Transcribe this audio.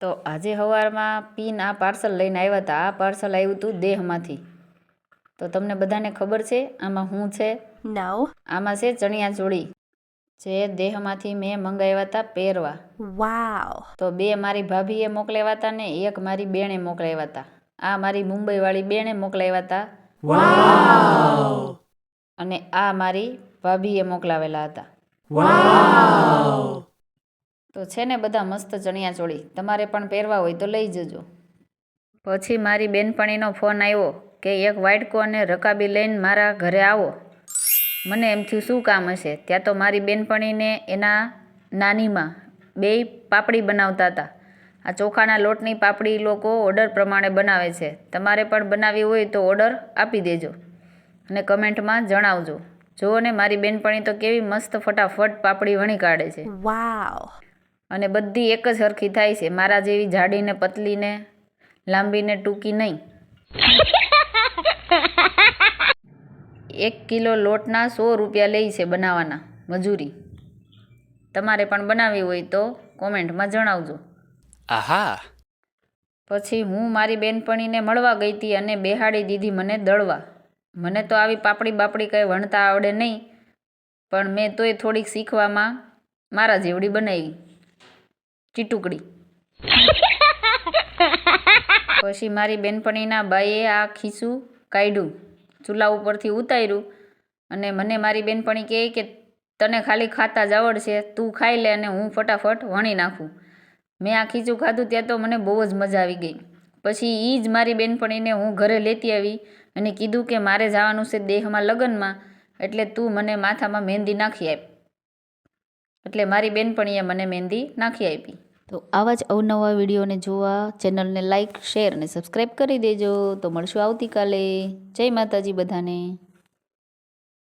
તો આજે સવારમાં પીન આ પાર્સલ લઈને આવ્યા હતા. આ પાર્સલ આવ્યું હતું દેહમાંથી. તો તમને બધાને ખબર છે આમાં હું છે? નાવ. આમાં છે ચણિયા ચોળી જે દેહમાંથી મેં મંગાવ્યા હતા પહેરવા. વાવ. તો બે મારી ભાભીએ મોકલાવ્યા હતા ને એક મારી બેણે મોકલાવ્યા હતા. આ મારી મુંબઈવાળી બેણે મોકલાવ્યા હતા. અને આ મારી ભાભીએ મોકલાવેલા હતા. તો છે ને બધા મસ્ત ચણિયા ચોળી તમારે પણ પહેરવા હોય તો લઈ જજો. પછી મારી બેનપણીનો ફોન આવ્યો કે એક વાઇટકો અને રકાબી લઈને મારા ઘરે આવો. મને એમ થયું, શું કામ હશે? ત્યાં તો મારી બેનપણીને એના નાનીમાં બેય પાપડી બનાવતા હતા. આ ચોખાના લોટની પાપડી લોકો ઓર્ડર પ્રમાણે બનાવે છે. તમારે પણ બનાવવી હોય તો ઓર્ડર આપી દેજો અને કમેન્ટમાં જણાવજો. જુઓ ને, મારી બેનપણી તો કેવી મસ્ત ફટાફટ પાપડી વણી કાઢે છે. Wow. અને બધી એક જ સરખી થાય છે. મારા જેવી જાડીને પતલીને લાંબીને ટૂંકી નહીં. એક કિલો લોટના સો રૂપિયા લે છે બનાવવાના મજૂરી. તમારે પણ બનાવવી હોય તો કોમેન્ટમાં જણાવજો. આહા. પછી હું મારી બેનપણીને મળવા ગઈ હતી અને બેહાડી દીધી મને દળવા. મને તો આવી પાપડી બાપડી કંઈ વણતા આવડે નહીં પણ મેં તોય થોડીક શીખવામાં મારા જેવડી બનાવી. ચીટુકડી. પછી મારી બેનપણીના બાઈએ આ ખીસું કાઢ્યું ચૂલા ઉપરથી ઉતાર્યું અને મને મારી બેનપણી કહે કે તને ખાલી ખાતા જ આવડશે તું ખાઈ લે અને હું ફટાફટ વણી નાખું. મેં આ ખીચું ખાધું ત્યાં તો મને બહુ જ મજા આવી ગઈ. પછી એ જ મારી બેનપણીને હું ઘરે લેતી આવી અને કીધું કે મારે જવાનું છે દેહમાં લગ્નમાં એટલે તું મને માથામાં મહેંદી નાખી આપ. એટલે મારી બેનપણીએ મને મહેંદી નાખી આપી. તો આવા જ અવનવા વિડીયોને જોવા, ચેનલને લાઇક શેર અને સબસ્ક્રાઈબ કરી દેજો. તો મળશું આવતીકાલે. જય માતાજી બધાને.